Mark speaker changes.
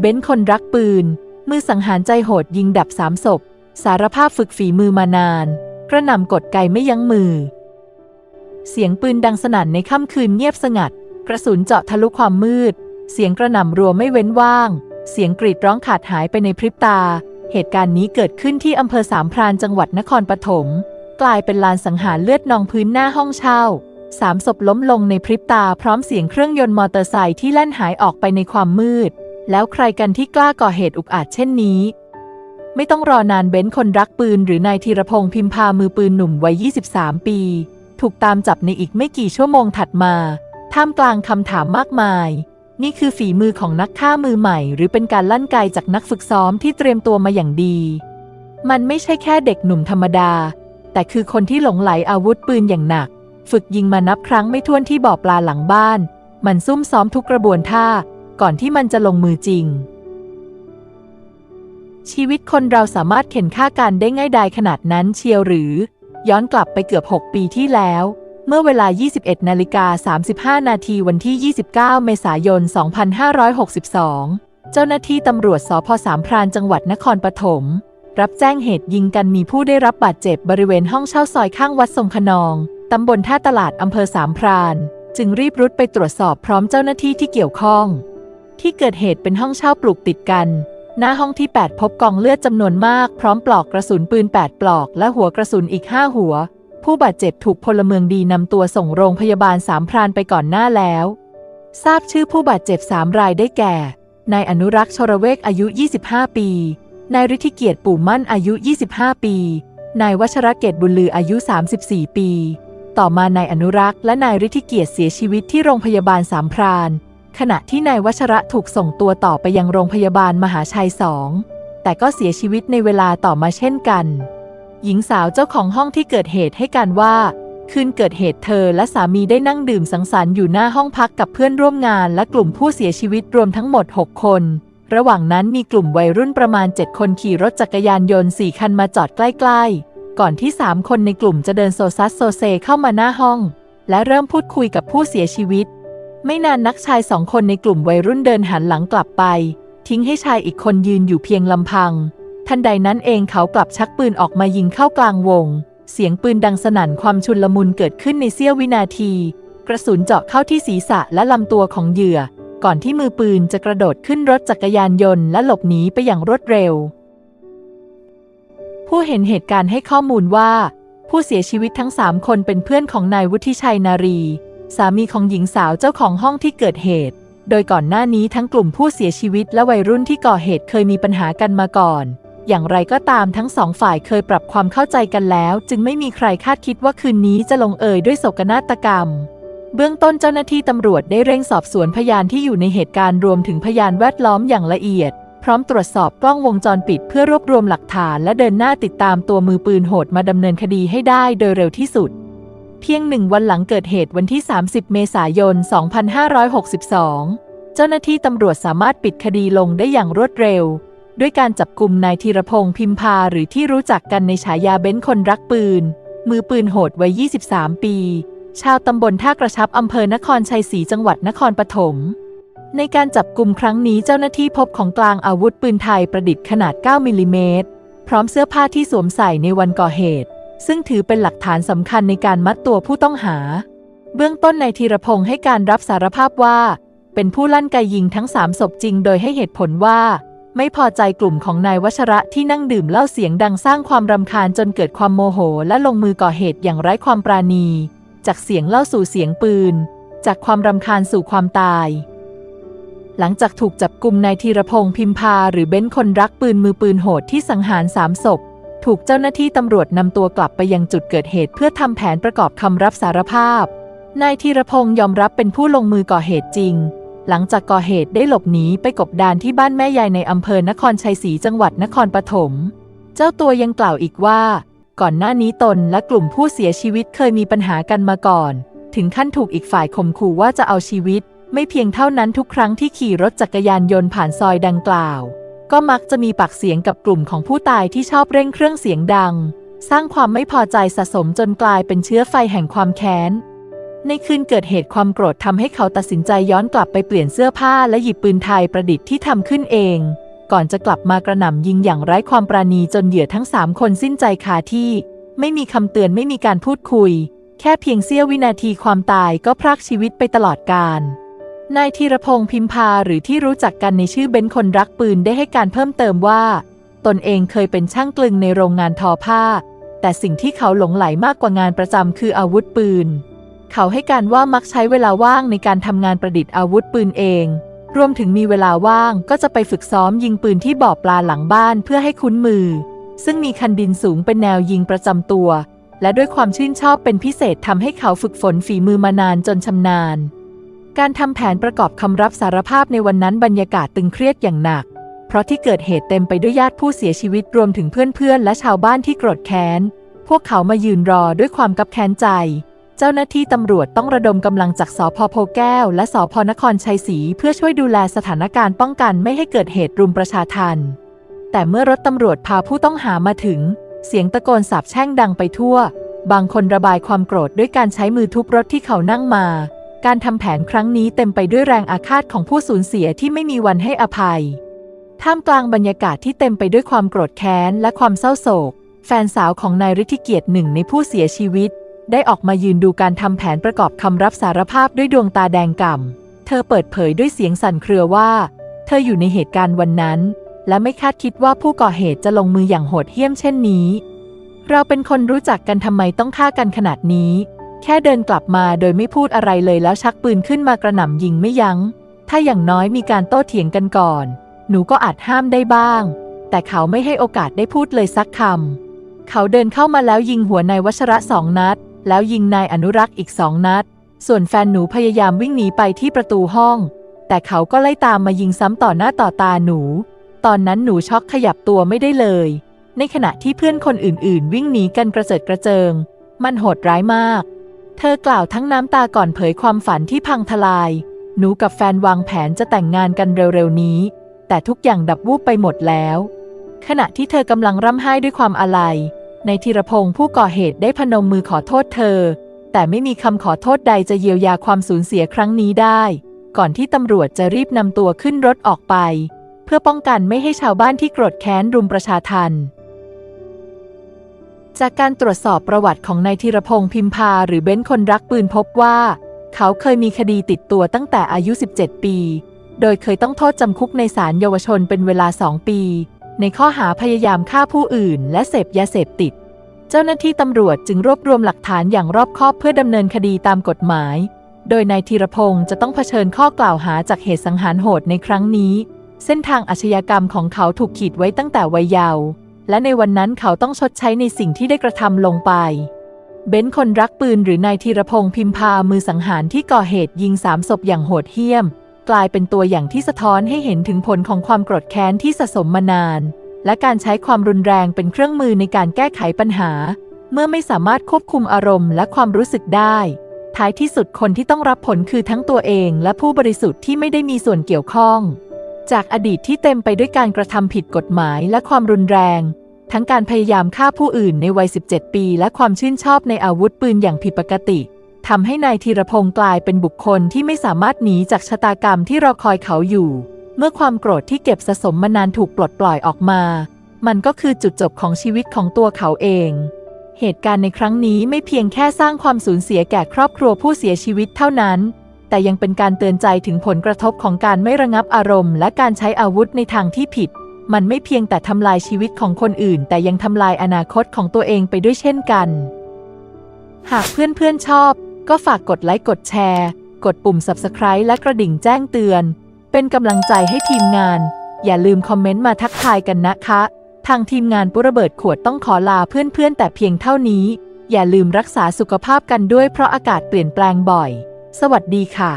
Speaker 1: เบ้นคนรักปืน มือสังหารใจโหดยิงดับสามศพ สารภาพฝึกฝีมือมานาน กระหน่ำกดไกไม่ยั้งมือ เสียงปืนดังสนั่นในค่ำคืนเงียบสงัด กระสุนเจาะทะลุความมืด เสียงกระหน่ำรัวไม่เว้นว่าง เสียงกรีดร้องขาดหายไปในพริบตา เหตุการณ์นี้เกิดขึ้นที่อำเภอสามพรานจังหวัดนครปฐมกลายเป็นลานสังหารเลือดนองพื้นหน้าห้องเช่าสามศพล้มลงในพริบตาพร้อมเสียงเครื่องยนต์มอเตอร์ไซค์ที่แล่นหายออกไปในความมืด แล้วใครกันที่กล้าก่อเหตุอุกอาจเช่นนี้ ไม่ต้องรอนานเบ้นคนรักปืนหรือนายธีรพงษ์พิมพามือปืนหนุ่มวัย 23 ปี ถูกตามจับในอีกไม่กี่ชั่วโมงถัดมา ท่ามกลางคำถามมากมาย นี่คือฝีมือของนักฆ่ามือใหม่ หรือเป็นการลั่นไกจากนักฝึกซ้อมที่เตรียมตัวมาอย่างดี มันไม่ใช่แค่เด็กหนุ่มธรรมดา แต่คือคนที่หลงไหลอาวุธปืนอย่างหนัก ฝึกยิงมานับครั้งไม่ถ้วนที่บ่อปลาหลังบ้าน มันซุ่มซ้อมทุกกระบวนท่า ก่อนที่มันจะลงมือจริง ชีวิตคนเราสามารถเข็นฆ่ากันได้ง่ายดายขนาดนั้นเชียวหรือ ย้อนกลับไปเกือบ 6 ปีที่แล้ว เมื่อเวลา 21นาฬิกา35 นาทีวันที่ 29 เมษายน 2562 เจ้าหน้าที่ตำรวจสพสามพรานจังหวัดนครปฐมรับแจ้งเหตุยิงกันมีผู้ได้รับบาดเจ็บบริเวณห้องเช่าซอยข้างวัดทรงขนอง ตำบลท่าตลาดอำเภอสามพราน จึงรีบรุดไปตรวจสอบพร้อมเจ้าหน้าที่ที่เกี่ยวข้อง ที่เกิดเหตุเป็นห้องเช่าปลูกติดกัน หน้าห้องที่ 8 พบกองเลือดจำนวนมาก พร้อมปลอกกระสุนปืน 8 ปลอก และหัวกระสุนอีก 5 หัว ผู้บาดเจ็บถูกพลเมืองดีนำตัวส่งโรงพยาบาลสามพรานไปก่อนหน้าแล้ว ทราบชื่อผู้บาดเจ็บ3รายได้แก่ นายอนุรักษ์ชรเวกอายุ 25 ปี นายฤทธิเกียรติปู่มั่นอายุ 25 ปี นายวัชรเกตบุญลืออายุ 34 ปี ต่อมานายอนุรักษ์และนายฤทธิเกียรติเสียชีวิตที่โรงพยาบาลสามพราน ขณะที่นายวัชระถูกส่งตัวต่อไปยังโรงพยาบาลมหาชัยสองแต่ก็เสียชีวิตในเวลาต่อมาเช่นกัน หญิงสาวเจ้าของห้องที่เกิดเหตุให้การว่า คืนเกิดเหตุเธอและสามีได้นั่งดื่มสังสรรค์อยู่หน้าห้องพักกับเพื่อนร่วมงานและกลุ่มผู้เสียชีวิตรวมทั้งหมด 6 คน ระหว่างนั้นมีกลุ่มวัยรุ่นประมาณ 7 คนขี่รถจักรยานยนต์ 4 คันมาจอดใกล้ ๆ ก่อนที่ 3 คนในกลุ่มจะเดินโซซัสโซเซเข้ามาหน้าห้อง และเริ่มพูดคุยกับผู้เสียชีวิต ไม่นานนักชายสองคนในกลุ่มวัยรุ่นเดินหันหลังกลับไป ทิ้งให้ชายอีกคนยืนอยู่เพียงลำพัง ทันใดนั้นเองเขากลับชักปืนออกมายิงเข้ากลางวง เสียงปืนดังสนั่นความชุนลมุนเกิดขึ้นในเสี้ยววินาที กระสุนเจาะเข้าที่ศีรษะและลำตัวของเหยื่อ ก่อนที่มือปืนจะกระโดดขึ้นรถจักรยานยนต์และหลบหนีไปอย่างรวดเร็ว ผู้เห็นเหตุการณ์ให้ข้อมูลว่า ผู้เสียชีวิตทั้งสามคนเป็นเพื่อนของนายวุฒิชัยนารี สามีของหญิงสาวเจ้าของห้องที่เกิดเหตุ โดยก่อนหน้านี้ทั้งกลุ่มผู้เสียชีวิตและวัยรุ่นที่ก่อเหตุเคยมีปัญหากันมาก่อน อย่างไรก็ตามทั้งสองฝ่ายเคยปรับความเข้าใจกันแล้ว จึงไม่มีใครคาดคิดว่าคืนนี้จะลงเอยด้วยโศกนาฏกรรม เบื้องต้นเจ้าหน้าที่ตำรวจได้เร่งสอบสวนพยานที่อยู่ในเหตุการณ์รวมถึงพยานแวดล้อมอย่างละเอียด พร้อมตรวจสอบกล้องวงจรปิดเพื่อรวบรวมหลักฐาน และเดินหน้าติดตามตัวมือปืนโหดมาดำเนินคดีให้ได้โดยเร็วที่สุด เพียงหนึ่งวันหลังเกิดเหตุวันที่ 30 เมษายน 2562 เจ้าหน้าที่ตำรวจสามารถปิดคดีลงได้อย่างรวดเร็ว ด้วยการจับกลุ่มนายธีรพงษ์พิมพาหรือที่รู้จักกันในฉายาเบ้นคนรักปืน มือปืนโหดวัย 23 ปี ชาวตำบลท่ากระชับอำเภอนครชัยศรีจังหวัดนครปฐมในการจับกลุ่มครั้งนี้เจ้าหน้าที่พบของกลางอาวุธปืนไทยประดิษฐ์ขนาด 9 มิลลิเมตร พร้อมเสื้อผ้าที่สวมใส่ในวันก่อเหตุ ซึ่งถือเป็นหลักฐานสำคัญในการมัดตัวผู้ต้องหา เบื้องต้นนายธีรพงษ์ให้การรับสารภาพว่า เป็นผู้ลั่นไกยิงทั้งสามศพจริง โดยให้เหตุผลว่า ไม่พอใจกลุ่มของนายวชระที่นั่งดื่มเหล้าเสียงดังสร้างความรำคาญจนเกิดความโมโห และลงมือก่อเหตุอย่างไร้ความปราณี จากเสียงเล่าสู่เสียงปืน จากความรำคาญสู่ความตายหลังจากถูกจับกลุ่มนายธีรพงษ์พิมพาหรือเบ้นคนรักปืนมือปืนโหดที่สังหารสามศพ ถูกเจ้าหน้าที่ตำรวจนำตัวกลับไปยังจุดเกิดเหตุเพื่อทำแผนประกอบคำรับสารภาพ นายธีรพงษ์ยอมรับเป็นผู้ลงมือก่อเหตุจริง หลังจากก่อเหตุได้หลบหนีไปกบดานที่บ้านแม่ยายในอำเภอนครชัยศรีจังหวัดนครปฐม เจ้าตัวยังกล่าวอีกว่า ก่อนหน้านี้ตนและกลุ่มผู้เสียชีวิตเคยมีปัญหากันมาก่อน ถึงขั้นถูกอีกฝ่ายข่มขู่ว่าจะเอาชีวิต ไม่เพียงเท่านั้นทุกครั้งที่ขี่รถจักรยานยนต์ผ่านซอยดังกล่าว ก็มักจะมีปากเสียงกับกลุ่มของผู้ตายที่ชอบเร่งเครื่องเสียงดัง สร้างความไม่พอใจสะสมจนกลายเป็นเชื้อไฟแห่งความแค้น ในคืนเกิดเหตุความโกรธทำให้เขาตัดสินใจย้อนกลับไปเปลี่ยนเสื้อผ้าและหยิบปืนไทยประดิษฐ์ที่ทำขึ้นเอง ก่อนจะกลับมากระหน่ำยิงอย่างไร้ความปราณีจนเหยื่อทั้งสามคนสิ้นใจคาที่ ไม่มีคำเตือนไม่มีการพูดคุย แค่เพียงเสี้ยววินาทีความตายก็พรากชีวิตไปตลอดกาล นายธีรพงษ์พิมพาหรือที่รู้จักกันในชื่อเบ้นคนรักปืนได้ให้การเพิ่มเติมว่า ตนเองเคยเป็นช่างกลึงในโรงงานทอผ้า แต่สิ่งที่เขาหลงไหลมากกว่างานประจำคืออาวุธปืน เขาให้การว่ามักใช้เวลาว่างในการทำงานประดิษฐ์อาวุธปืนเอง รวมถึงมีเวลาว่างก็จะไปฝึกซ้อมยิงปืนที่บ่อปลาหลังบ้านเพื่อให้คุ้นมือ ซึ่งมีคันดินสูงเป็นแนวยิงประจำตัว และด้วยความชื่นชอบเป็นพิเศษทำให้เขาฝึกฝนฝีมือมานานจนชำนาญ การทำแผนประกอบคำรับสารภาพในวันนั้นบรรยากาศตึงเครียดอย่างหนัก เพราะที่เกิดเหตุเต็มไปด้วยญาติผู้เสียชีวิตรวมถึงเพื่อนๆ และชาวบ้านที่โกรธแค้น พวกเขามายืนรอด้วยความกับแค้นใจ เจ้าหน้าที่ตำรวจต้องระดมกำลังจากสพโพแก้ว และสพนครชัยศรีเพื่อช่วยดูแลสถานการณ์ป้องกันไม่ให้เกิดเหตุรุมประชาทันแต่เมื่อรถตำรวจพาผู้ต้องหามาถึง เสียงตะโกนสาปแช่งดังไปทั่ว บางคนระบายความโกรธด้วยการใช้มือทุบรถที่เขานั่งมา การทำแผนครั้งนี้เต็มไปด้วยแรงอาฆาตของผู้สูญเสียที่ไม่มีวันให้อภัย ท่ามกลางบรรยากาศที่เต็มไปด้วยความโกรธแค้นและความเศร้าโศก แฟนสาวของนายฤทธิเกียรติหนึ่งในผู้เสียชีวิต ได้ออกมายืนดูการทำแผนประกอบคำรับสารภาพด้วยดวงตาแดงก่ำ เธอเปิดเผยด้วยเสียงสั่นเครือว่า เธออยู่ในเหตุการณ์วันนั้น และไม่คาดคิดว่าผู้ก่อเหตุจะลงมืออย่างโหดเหี้ยมเช่นนี้ เราเป็นคนรู้จักกันทำไมต้องฆ่ากันขนาดนี้ แค่เดินกลับมาโดยไม่พูดอะไรเลยแล้วชักปืนขึ้นมากระหน่ำยิงไม่ยัง้ง ถ้าอย่างน้อยมีการโต้เถียงกันก่อน หนูก็อาจห้ามได้บ้าง แต่เขาไม่ให้โอกาสได้พูดเลยสักคำ เขาเดินเข้ามาแล้วยิงหัวนายวัชระสองนัด แล้วยิงนายอนุรักษ์อีกสองนัด ส่วนแฟนหนูพยายามวิ่งหนีไปที่ประตูห้อง แต่เขาก็ไล่ตามมายิงซ้ำต่อหน้าต่อตาหนู ตอนนั้นหนูช็อกขยับตัวไม่ได้เลย ในขณะที่เพื่อนคนอื่นๆ วิ่งหนีกันกระเจิดกระเจิง มันโหดร้ายมาก เธอกล่าวทั้งน้ำตาก่อนเผยความฝันที่พังทลาย หนูกับแฟนวางแผนจะแต่งงานกันเร็วๆนี้ แต่ทุกอย่างดับวูบไปหมดแล้ว ขณะที่เธอกำลังร่ำไห้ด้วยความอาลัย ในธีรพงศ์ผู้ก่อเหตุได้พนมมือขอโทษเธอ แต่ไม่มีคำขอโทษใดจะเยียวยาความสูญเสียครั้งนี้ได้ ก่อนที่ตำรวจจะรีบนำตัวขึ้นรถออกไป เพื่อป้องกันไม่ให้ชาวบ้านที่โกรธแค้นรุมประชาทัน จากการตรวจสอบประวัติของนายธีรพงศ์พิมพาหรือเบ้นคนรักปืนพบว่า เขาเคยมีคดีติดตัวตั้งแต่อายุ 17 ปี โดยเคยต้องโทษจำคุกในศาลเยาวชนเป็นเวลา 2 ปี ในข้อหาพยายามฆ่าผู้อื่น และเสพยาเสพติด เจ้าหน้าที่ตำรวจจึงรวบรวมหลักฐานอย่างรอบคอบเพื่อดำเนินคดีตามกฎหมาย โดยนายธีรพงศ์จะต้องเผชิญข้อกล่าวหาจากเหตุสังหารโหดในครั้งนี้ เส้นทางอาชญากรรมของเขาถูกขีดไว้ตั้งแต่วัยเยาว์ และในวันนั้นเขาต้องชดใช้ในสิ่งที่ได้กระทำลงไป เบนคนรักปืนหรือนายธีรพงศ์พิมพามือสังหารที่ก่อเหตุยิงสามศพอย่างโหดเหี้ยม กลายเป็นตัวอย่างที่สะท้อนให้เห็นถึงผลของความโกรธแค้นที่สะสมมานาน และการใช้ความรุนแรงเป็นเครื่องมือในการแก้ไขปัญหา เมื่อไม่สามารถควบคุมอารมณ์และความรู้สึกได้ ท้ายที่สุดคนที่ต้องรับผลคือทั้งตัวเอง และผู้บริสุทธิ์ที่ไม่ได้มีส่วนเกี่ยวข้อง จากอดีตที่เต็มไปด้วยการกระทำผิดกฎหมายและความรุนแรง ทั้งการพยายามฆ่าผู้อื่นในวัย 17 ปี และความชื่นชอบในอาวุธปืนอย่างผิดปกติทำให้นายธีรพงศ์กลายเป็นบุคคลที่ไม่สามารถหนีจากชะตากรรมที่รอคอยเขาอยู่ เมื่อความโกรธที่เก็บสะสมมานานถูกปลดปล่อยออกมา มันก็คือจุดจบของชีวิตของตัวเขาเอง เหตุการณ์ในครั้งนี้ไม่เพียงแค่สร้างความสูญเสียแก่ครอบครัวผู้เสียชีวิตเท่านั้น แต่ยังเป็นการเตือนใจถึงผลกระทบของการไม่ระงับอารมณ์ และการใช้อาวุธในทางที่ผิด มันไม่เพียงแต่ทำลายชีวิตของคนอื่น แต่ยังทำลายอนาคตของตัวเองไปด้วยเช่นกัน หากเพื่อนๆชอบ ก็ฝากกดไลค์กดแชร์ กดปุ่ม Subscribe และกระดิ่งแจ้งเตือน เป็นกำลังใจให้ทีมงาน อย่าลืมคอมเมนต์มาทักทายกันนะคะ ทางทีมงานปุระเบิดขวดต้องขอลาเพื่อนๆแต่เพียงเท่านี้ อย่าลืมรักษาสุขภาพกันด้วยเพราะอากาศเปลี่ยนแปลงบ่อย สวัสดีค่ะ